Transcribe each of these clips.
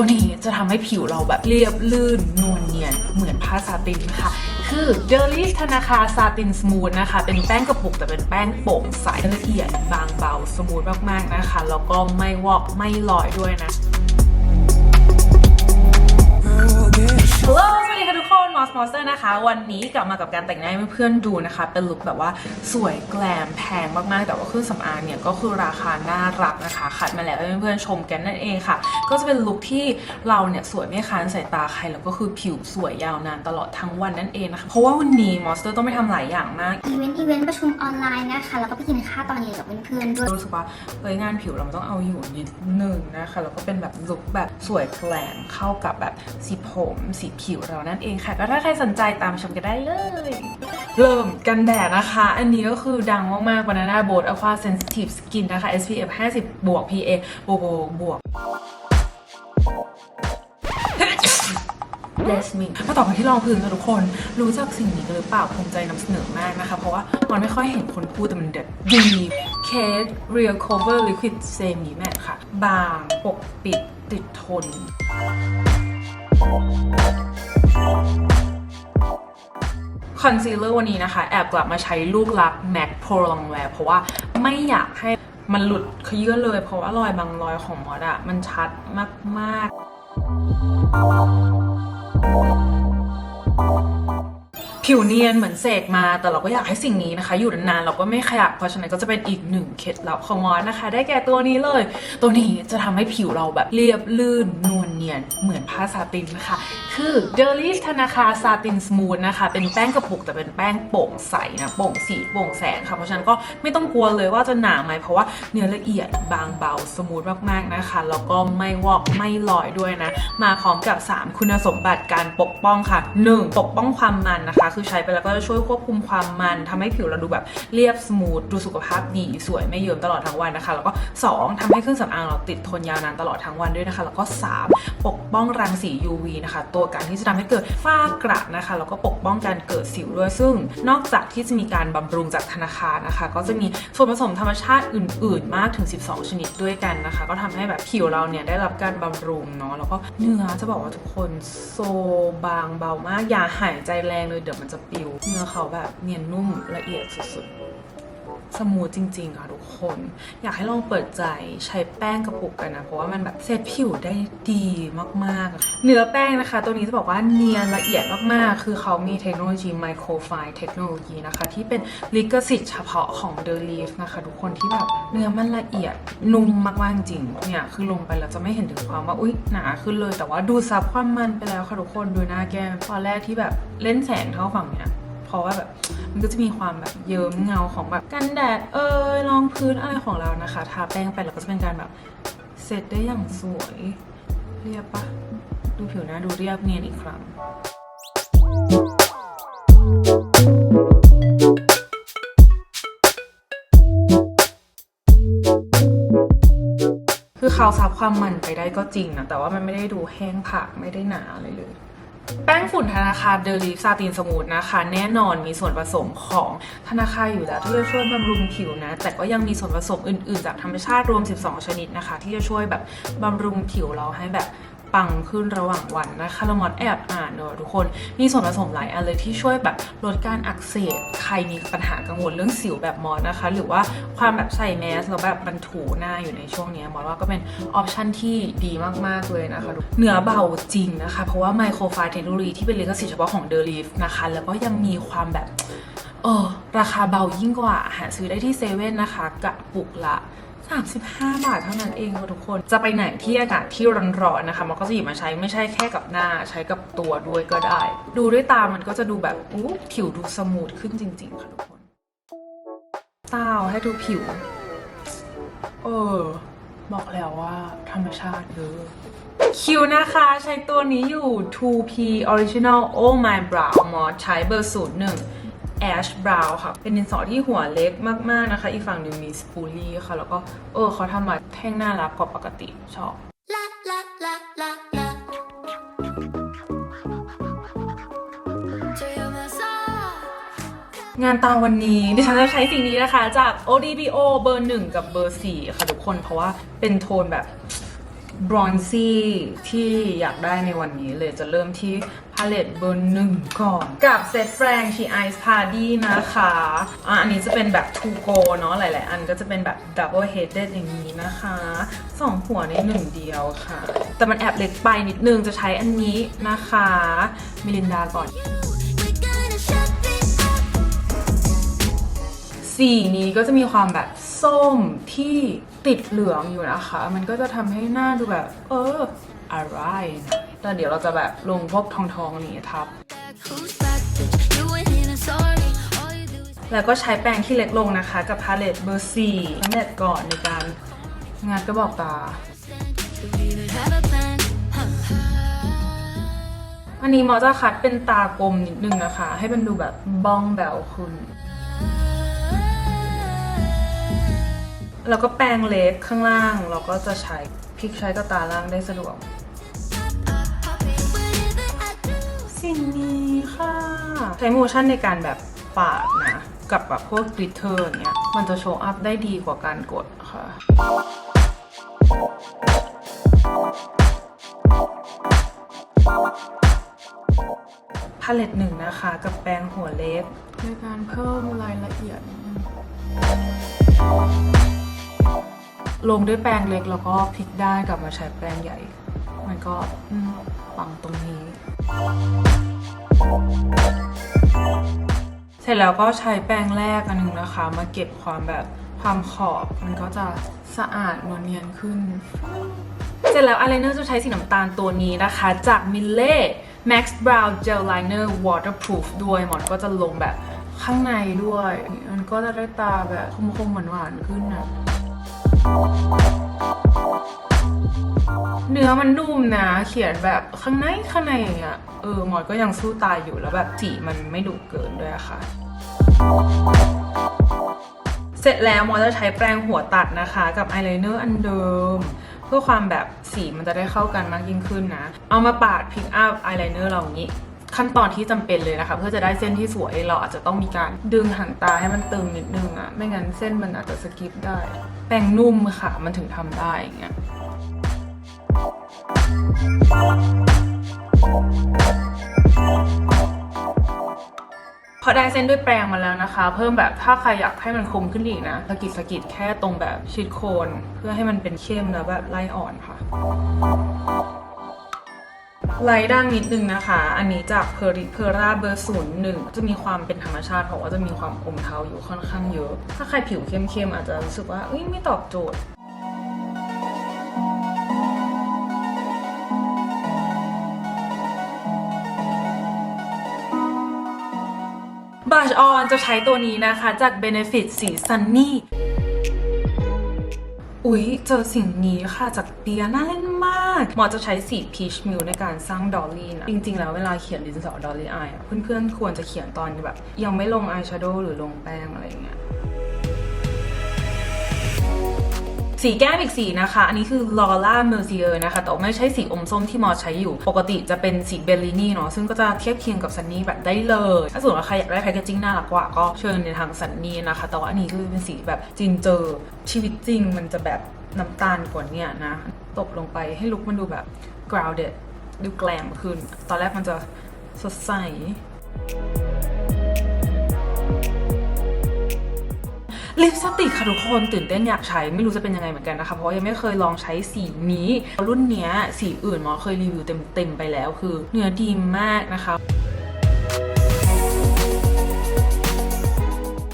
ตัวนี้จะทำให้ผิวเราแบบเรียบลื่นนวลเนียนเหมือนผ้าซาตินค่ะ คือเดลี่ธนาคารซาตินสมูทนะคะ เป็นแป้งกระปุกแต่เป็นแป้งโปร่งใสละเอียดบางเบาสมูทมากๆนะคะ แล้วก็ไม่วอกไม่ลอยด้วยนะฮั มอสมอสเตอร์นะคะ วันนี้กลับมากับการแต่งหน้าให้เพื่อนๆดูนะคะ เป็นลุคแบบว่าสวยแกลมแพงมากๆ แต่ว่าเครื่องสำอางเนี่ยก็คือราคาน่ารักนะคะขัดมาแล้วให้เพื่อนๆชมกันนั่นเองค่ะ ก็จะเป็นลุคที่เราเนี่ยสวยไม่ค้านสายตาใครแล้วก็คือผิวสวยยาวนานตลอดทั้งวันนั่นเองนะคะเพราะว่าวันนี้มอสเตอร์ต้องไปทำหลายอย่างมากอีเวนต์อีเวนต์ประชุมออนไลน์นะคะแล้วก็ไปกินข้าวตอนเย็นกับเพื่อนๆด้วยรู้สึกว่าเฮ้ยงานผิวเรามันต้องเอาอยู่นิดนึงนะคะแล้วก็เป็นแบบลุคแบบสวยแกลมเข้ากับแบบสีผมสีผิวเรานั่นเองค่ะก็ถ้าใครสนใจตามชมกันได้เลย เริ่มกันแดดนะคะ อันนี้ก็คือดังมากๆ Banana Boat Aqua Sensitive Skin นะคะ SPF 50 บวก PA บวกบวกบวกเลสมิงมาต่อกันที่รองพื้นค่ะทุกคน รู้จักสิ่งนี้กันหรือเปล่าภูมิใจนำเสนอมากนะคะ เพราะว่ามันไม่ค่อยเห็นคนพูดแต่มันเด็ดดีเคส Real Cover Liquid Semi Matte ค่ะ บางปกปิดติดทน คอนซีลเลอร์วันนี้นะคะ แอบกลับมาใช้ลูกลักแม็กโพลองแวร์เพราะว่าไม่อยากให้มันหลุดขยื่นเลย เพราะว่ารอยบางรอยของมอสอะมันชัดมากๆ ผิวเนียนเหมือนเสกมา แต่เราก็อยากให้สิ่งนี้นะคะ อยู่นานๆเราก็ไม่ขยับ เพราะฉะนั้นก็จะเป็นอีกหนึ่งเคล็ดลับของมอสนะคะ ได้แก่ตัวนี้เลย ตัวนี้จะทำให้ผิวเราแบบเรียบลื่นนวลเนียนเหมือนผ้าซาตินนะคะ คือ d e l i ธนาคารซาตินสมูทนะคะ เป็นแป้งกระปุกแต่เป็นแป้งโปร่งใสนะโปร่งสีโปร่งแสงค่ะ เพราะฉะนั้นก็ไม่ต้องกลัวเลยว่าจะหนาไหมเพราะว่าเนื้อละเอียดบางเบาสมูทมากๆนะคะแล้วก็ไม่วอกไม่ลอยด้วยนะ มาพร้อมกับ 3 คุณสมบัติการปกป้องค่ะ 1. ปกป้องความมันนะคะคือใช้ไปแล้วก็จะช่วยควบคุมความมันทำให้ผิวเราดูแบบเรียบสมูทดูสุขภาพดีสวยไม่เยิ้มตลอดทั้งวันนะคะ แล้วก็ 2. ทำให้เครื่องสำอางเราติดทนยาวนานตลอดทั้งวันด้วยนะคะ แล้วก็ 3. ปกป้องรังสี UV นะคะ ตัวการที่จะทำให้เกิดฝ้ากระนะคะแล้วก็ปกป้องการเกิดสิวด้วยซึ่ง นอกจากที่จะมีการบำรุงจากธนาคารนะคะ ก็จะมีส่วนผสมธรรมชาติอื่น ๆ มากถึง 12 ชนิดด้วยกันนะคะ ก็ทำให้แบบผิวเราเนี่ยได้รับการบำรุงเนาะแล้วก็เนื้อจะบอกว่าทุกคนโซบางเบามากอย่าหายใจแรงเลยเดี๋ยวมันจะปิวเนื้อเขาแบบเนียนนุ่มละเอียดสุดๆ สมูทจริง ๆ ค่ะทุกคน อยากให้ลองเปิดใจใช้แป้งกระปุกกันนะ เพราะว่ามันแบบเซตผิวได้ดีมากๆ เนื้อแป้งนะคะ ตัวนี้จะบอกว่าเนียนละเอียดมากๆ คือเขามีเทคโนโลยีไมโครไฟเทคโนโลยีนะคะ ที่เป็นลิขสิทธิ์เฉพาะของ The Leaf นะคะ ทุกคนที่แบบเนื้อมันละเอียดนุ่มมากๆจริงเนี่ยคือลงไปแล้วจะไม่เห็นถึงความว่าอุ๊ยหนาขึ้นเลย แต่ว่าดูซับความมันไปแล้วค่ะทุกคนดูหน้าแก้มตอนแรกที่แบบเล่นแสงเท่าฝั่งเนี้ยเพราะว่าแบบ มันก็จะมีความแบบเยิ้มเงาของแบบกันแดดเอยรองพื้นอะไรของเรานะคะทาแป้งไปแล้วก็จะเป็นการแบบเซตได้อย่างสวยเรียบปะดูผิวหน้าดูเรียบเนียนอีกครั้งคือเขาซับความมันไปได้ก็จริงนะแต่ว่ามันไม่ได้ดูแห้งผักไม่ได้หนาอะไรเลย แป้งฝุ่นธนาคารเดลีฟซาตินสมูทนะคะ แน่นอนมีส่วนผสมของธนาคารอยู่แล้วที่จะช่วยบำรุงผิวนะ แต่ก็ยังมีส่วนผสมอื่นๆ จากธรรมชาติรวม 12 ชนิดนะคะ ที่จะช่วยแบบบำรุงผิวเราให้แบบ ปังขึ้นระหว่างวันนะคะละมอดแอบอ่านเนอะทุกคนมีส่วนผสมหลายอันเลยที่ช่วยแบบลดการอักเสบใครมีปัญหากังวลเรื่องสิวแบบมอสนะคะ หรือว่าความแบบใส่แมสแล้วแบบบรรถูหน้าอยู่ในช่วงนี้มอสว่าก็เป็นออปชันที่ดีมากๆเลยนะคะเนื้อเบาจริงนะคะ เพราะว่าไมโครไฟเทคโนโลยีที่เป็นลิขสิทธิ์เฉพาะของเดลีฟนะคะ แล้วก็ยังมีความแบบเออราคาเบายิ่งกว่า หาซื้อได้ที่เซเว่นนะคะกระปุกละ 35 บาทเท่านั้นเองค่ะทุกคน จะไปไหนที่อากาศที่ร้อนๆนะคะ มันก็จะหยิบมาใช้ไม่ใช่แค่กับหน้าใช้กับตัวด้วยก็ได้ ดูด้วยตามันก็จะดูแบบอู้ผิวดูสมูทขึ้นจริง ๆ ค่ะทุกคนตาวให้ดูผิว เออ บอกแล้วว่าธรรมชาติเยอะคิวนะคะใช้ตัวนี้อยู่ 2P Original Oh My Brow Mod ใช้เบอร์01 Ash Brow ค่ะ เป็นดินสอที่หัวเล็กมาก ๆ นะคะ อีกฝั่งหนึ่งมีสปูลี่ค่ะ แล้วก็เออเขาทำมาแท่งน่ารักกว่าปกติชอบงานตาวันนี้ดิฉันจะใช้สิ่งนี้นะคะ จาก ODBO เบอร์ 1 กับเบอร์ 4 ค่ะทุกคนเพราะว่าเป็นโทนแบบบรอนซี่ที่อยากได้ในวันนี้เลยจะเริ่มที่ พาเลตเบอร์หนึ่งก่อนกับเซตแปรงชีไอซ์พาร์ดี้นะคะอะอันนี้จะเป็นแบบ to go เนาะหลาย ๆ อันก็จะเป็นแบบ double headed อย่างนี้นะคะสองหัวในหนึ่งเดียวค่ะ แต่มันแอบเล็กไปนิดนึงจะใช้อันนี้นะคะมิลินดาก่อนสีนี้ก็จะมีความแบบส้มที่ติดเหลืองอยู่นะคะ มันก็จะทำให้หน้าดูแบบ เอออะไร แต่เดี๋ยวเราจะแบบลงพวกทองทองๆนี้ทับ แล้วก็ใช้แปรงที่เล็กลงนะคะ กับพาเลตเบอร์สี่ตั้งแต่ก่อนในการงานก็บอกตาอันนี้หมอจะคัดเป็นตากลมนิดนึงนะคะ ให้มันดูแบบบ้องแบวขึ้นแล้วก็แปรงเล็กข้างล่าง เราก็จะใช้พลิกใช้กับตาล่างได้สะดวก สิ่งนี้ค่ะ ใช้โมชั่นในการแบบปาดนะ กับแบบพวกกลิตเตอร์อย่างเงี้ย มันจะโชว์อัพได้ดีกว่าการกดค่ะพาเลตหนึ่งนะคะ กับแปรงหัวเล็กในการเพิ่มรายละเอียดนิดนึงลงด้วยแปรงเล็กแล้วก็พลิกได้กลับมาใช้แปรงใหญ่ มันก็อืมปังตรงนี้ เสร็จแล้วก็ใช้แปรงแรกอันหนึงนะคะ มาเก็บความแบบความขอบมันก็จะสะอาดนวลเนียนขึ้น เสร็จแล้วอายไลเนอร์จะใช้สีน้ำตาลตัวนี้นะคะ จาก m i l l e Max Brown Gel Liner Waterproof ด้วยหมอนก็จะลงแบบข้างในด้วย มันก็จะได้ตาแบบคมๆหวานๆขึ้นนะเนื้อมันนุ่มนะ เขียนแบบข้างในข้างในอย่างเงี้ย เออมอนก็ยังสู้ตายอยู่แล้วแบบสีมันไม่ดุเกินด้วยค่ะ เสร็จแล้วมอยจะใช้แปรงหัวตัดนะคะกับอายไลเนอร์อันเดิมเพื่อความแบบสีมันจะได้เข้ากันมากยิ่งขึ้นนะ เอามาปาดพิกอัพอายไลเนอร์เราอย่างนี้ขั้นตอนที่จำเป็นเลยนะคะ เพื่อจะได้เส้นที่สวยเราอาจจะต้องมีการดึงหางตาให้มันตึงนิดนึงอะไม่งั้นเส้นมันอาจจะสกิปได้ แปรงนุ่มค่ะมันถึงทำได้อย่างเงี้ย พอได้เส้นด้วยแปรงมาแล้วนะคะ เพิ่มแบบถ้าใครอยากให้มันคมขึ้นอีกนะสกิดสกิดแค่ตรงแบบชิดโคน เพื่อให้มันเป็นเข้มแล้วแบบไล่อ่อนค่ะไล่ด่างนิดนึงนะคะ อันนี้จากเพอริเพอร่าเบอร์ศูนย์หนึ่งจะมีความเป็นธรรมชาติเพราะว่าจะมีความอมเทาอยู่ค่อนข้างเยอะ ถ้าใครผิวเข้มๆอาจจะรู้สึกว่าเอ้ยไม่ตอบโจทย์ บ u ชออนจะใช้ตัวนี้นะคะจาก Benefit สี Sunny อุ๊ย เจอสิ่งนี้ค่ะจากเตียน่าเล่นมาก หมอจะใช้สี Peach Milk ในการสร้างดอลลี่นะ จริง ๆ แล้วเวลาเขียนดินสอดอลลี่อายเพื่อนๆ ควรจะเขียนตอนแบบ ยังไม่ลงอายแชโดว์หรือลงแป้งอะไรอย่างเงี้ย สีแก้มอีกสีนะคะ อันนี้คือ Laura Mercier นะคะ แต่ว่าไม่ใช่สีอมส้มที่มอใช้อยู่ ปกติจะเป็นสีเบลลินี่เนาะ ซึ่งก็จะเทียบเคียงกับซันนี่แบบได้เลย ถ้าสมมติว่าใครอยากได้แพคเกจิ้งน่ารักกว่า ก็เชิญในทางซันนี่นะคะ แต่ว่าอันนี้คือเป็นสีแบบจริงเจอชีวิตจริง มันจะแบบน้ำตาลกว่านี้นะ ตบลงไปให้ลุคมันดูแบบ grounded ดูแกลมขึ้น ตอนแรกมันจะสดใส ลิปสติกค่ะทุกคนตื่นเต้นอยากใช้ไม่รู้จะเป็นยังไงเหมือนกันนะคะ เพราะยังไม่เคยลองใช้สีนี้ รุ่นเนี้ยสีอื่นหมอเคยรีวิวเต็มๆไปแล้วคือ เนื้อดีมากนะคะ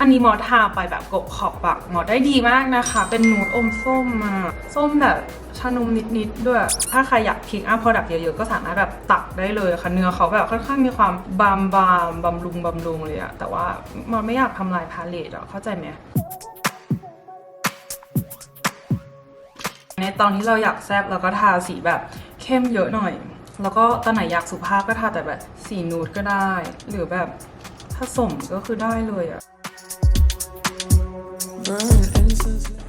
อันนี้หมอทาไปแบบกบขอบปากหมอได้ดีมากนะคะ เป็นนูดอมส้มมาส้มแบบชานมนิดๆด้วย ถ้าใครอยากพิกอัพพอดักเยอะๆ ก็สามารถแบบตักได้เลยค่ะ เนื้อเขาแบบค่อนข้างมีความบามบามบำรุงบำรุงเลยอะแต่ว่าหมอไม่อยากทำลายพาเลตอะเข้าใจไหมในตอนที่เราอยากแซบเราก็ทาสีแบบเข้มเยอะหน่อย แล้วก็ตอนไหนอยากสุภาพก็ทาแต่แบบสีนูดก็ได้ หรือแบบผสมก็คือได้เลยอะ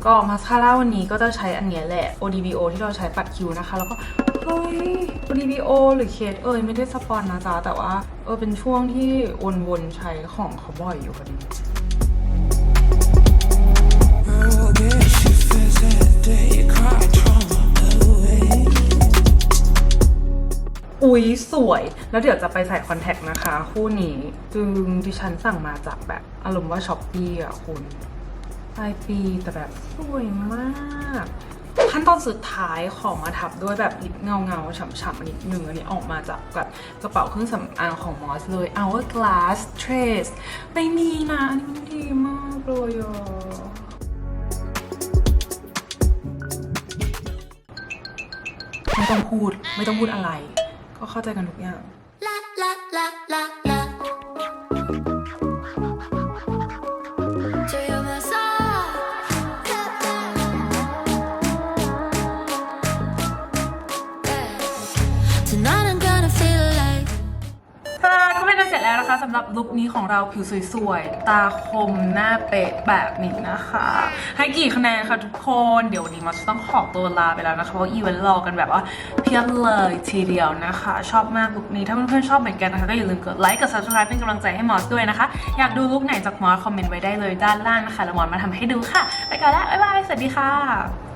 ก็มาสคาร่าวันนี้ก็จะใช้อันเนี้ยแหละ ODBO ที่เราใช้ปัดคิ้วนะคะ แล้วก็ เฮ้ย ODBO หรือเคสเอ่ยไม่ได้สปอนนะจ๊ะ แต่ว่า เออเป็นช่วงที่วนๆใช้ของเขาบ่อยอยู่พอดีอุ๊ยสวย แล้วเดี๋ยวจะไปใส่คอนแทคนะคะ คู่นี้จึงดิฉันสั่งมาจากแบบอารมณ์ว่าช้อปปี้อะคุณ ปลายปีแต่แบบสวยมากขั้นตอนสุดท้ายของมาทับด้วยแบบลิปเงาเงาๆฉ่ำๆนิดนึงอันนี้ออกมาจากแบบกระเป๋าเครื่องสำอางของมอสเลย Hourglass Trace ไม่มีนะ อันนี้มันดีมากเลยอะไม่ต้องพูด ไม่ต้องพูดอะไร ก็เข้าใจกันทุกอย่าง นอันเสร็จแล้วนะคะสำหรับลุคนี้ของเราผิวสวยๆ ตาคมหน้าเป๊ะแบบนี้นะคะ ให้กี่คะแนนคะทุกคน เดี๋ยววันนี้มันจะต้องขอตัวลาไปแล้วนะคะเพราะอีเวนต์รอกันแบบว่าเพียบเลยทีเดียวนะคะ ชอบมากลุคนี้ถ้าเพื่อนๆชอบเหมือนกันนะคะก็อย่าลืมกดไลค์กด subscribe เป็นกำลังใจให้มอสด้วยนะคะ อยากดูลุคไหนจากมอสคอมเมนต์ไว้ได้เลยด้านล่างนะคะแล้วมอสมาทำให้ดูค่ะ ไปก่อนละบ๊ายบายสวัสดีค่ะ